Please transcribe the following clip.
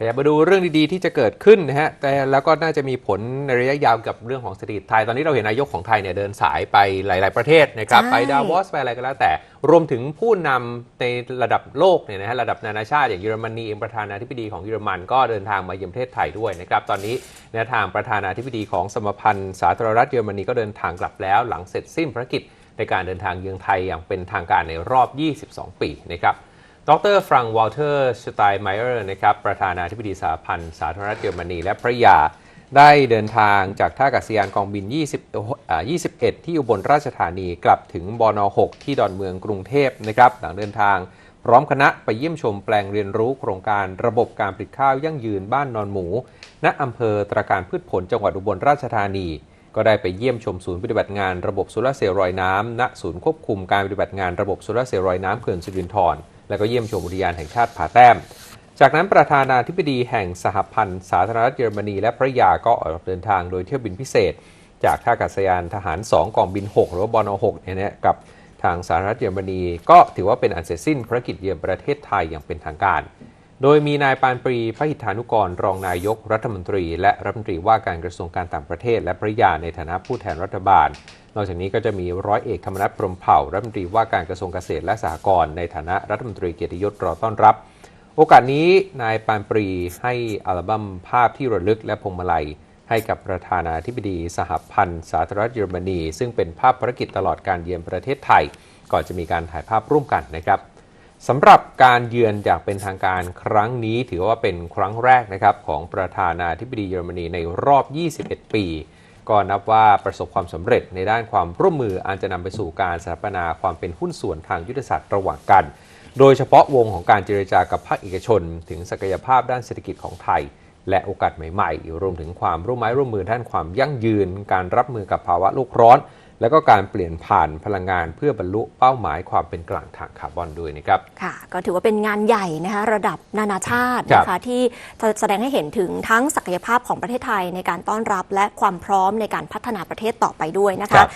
ขยับมาดูเรื่องดีๆที่จะเกิดขึ้นนะฮะ แต่แล้วก็น่าจะมีผลในระยะยาวกับเรื่องของเศรษฐกิจไทย ตอนนี้เราเห็นนายกของไทยเนี่ยเดินสายไปหลาย ๆ ประเทศนะครับใช่ไปดาวอสไปอะไรก็แล้วแต่ รวมถึงผู้นำในระดับโลกเนี่ยนะฮะ ระดับนานาชาติอย่างเยอรมนีเองประธานาธิบดีของเยอรมันก็เดินทางมาเยือนประเทศไทยด้วยนะครับ ตอนนี้แนวทางประธานาธิบดีของสมพันธ์สาธารณรัฐเยอรมนีก็เดินทางกลับแล้ว หลังเสร็จสิ้นภารกิจในการเดินทางเยือนไทยอย่างเป็นทางการในรอบ 22 ปีนะครับ ดรฟรังวอลเทอร์สไตน์ไมเออร์นะครับประธานาธิบดีสหพันธ์สาธารณรัฐเยอรมนี และภรรยาได้เดินทางจากท่าอากาศยานกองบิน 20 21 ที่อุบลราชธานีกลับถึงบน 6 ที่ดอนเมืองกรุงเทพนะครับหลังเดินทางพร้อมคณะไปเยี่ยมชมแปลงเรียนรู้โครงการระบบการผลิตข้าวยั่งยืนบ้านนอนหมู ณอำเภอตราการพืชผลจังหวัดอุบลราชธานี ก็ได้ไปเยี่ยมชมศูนย์ปฏิบัติงานระบบโซลาร์เซลล์ลอยน้ำณศูนย์ควบคุมการปฏิบัติงานระบบโซลาร์เซลล์ลอยน้ำเขื่อนสิรินธร และก็เยี่ยมชมอุทยานแห่งชาติผาแต้ม จากนั้นประธานาธิบดีแห่งสหพันธ์สาธารณรัฐเยอรมนี และภรรยาก็ออกเดินทางโดยเที่ยวบินพิเศษ จากท่าอากาศยานทหาร 2กองบิน 6 หรือว่าบน6เนี่ยนะกับทางสหรัฐเยอรมนีก็ถือว่าเป็นอันเสร็จสิ้นภารกิจเยือนประเทศไทยอย่างเป็นทางการ โดยมีนายปานปรีพระหิทธานุกรรองนายกรัฐมนตรี และรัฐมนตรีว่าการกระทรวงการต่างประเทศ และภริยาในฐานะผู้แทนรัฐบาล นอกจากนี้ก็จะมีร้อยเอกธรรมนัฐพรมเผ่ารัฐมนตรีว่าการกระทรวงเกษตรและสหกรณ์ในฐานะรัฐมนตรีเกียรติยศรอต้อนรับ โอกาสนี้นายปานปรีให้อัลบั้มภาพที่ระลึกและพวงมาลัย ให้กับประธานาธิบดีสหพันธ์ สาธารณรัฐเยอรมนี ซึ่งเป็นภาพภารกิจตลอดการเยือนประเทศไทย ก่อนจะมีการถ่ายภาพร่วมกันนะครับสำหรับการเยือนอย่างเป็นทางการครั้งนี้ถือว่าเป็นครั้งแรกนะครับของประธานาธิบดีเยอรมนีในรอบ 21 ปี ก็นับว่าประสบความสำเร็จในด้านความร่วมมืออันจะนำไปสู่การสถาปนาความเป็นหุ้นส่วนทางยุทธศาสตร์ระหว่างกัน โดยเฉพาะวงของการเจรจากับภาคเอกชน ถึงศักยภาพด้านเศรษฐกิจของไทย และโอกาสใหม่ ๆ รวมถึงความร่วมไม้ร่วมมือด้านความยั่งยืน การรับมือกับภาวะโลกร้อน และก็การเปลี่ยนผ่านพลังงานเพื่อบรรลุเป้าหมายความเป็นกลางทางคาร์บอนด้วยนะครับ ค่ะ ก็ถือว่าเป็นงานใหญ่นะคะระดับนานาชาติครับนะคะที่จะแสดงให้เห็นถึงทั้งศักยภาพของประเทศไทยในการต้อนรับและความพร้อมในการพัฒนาประเทศต่อไปด้วยนะครัคะบ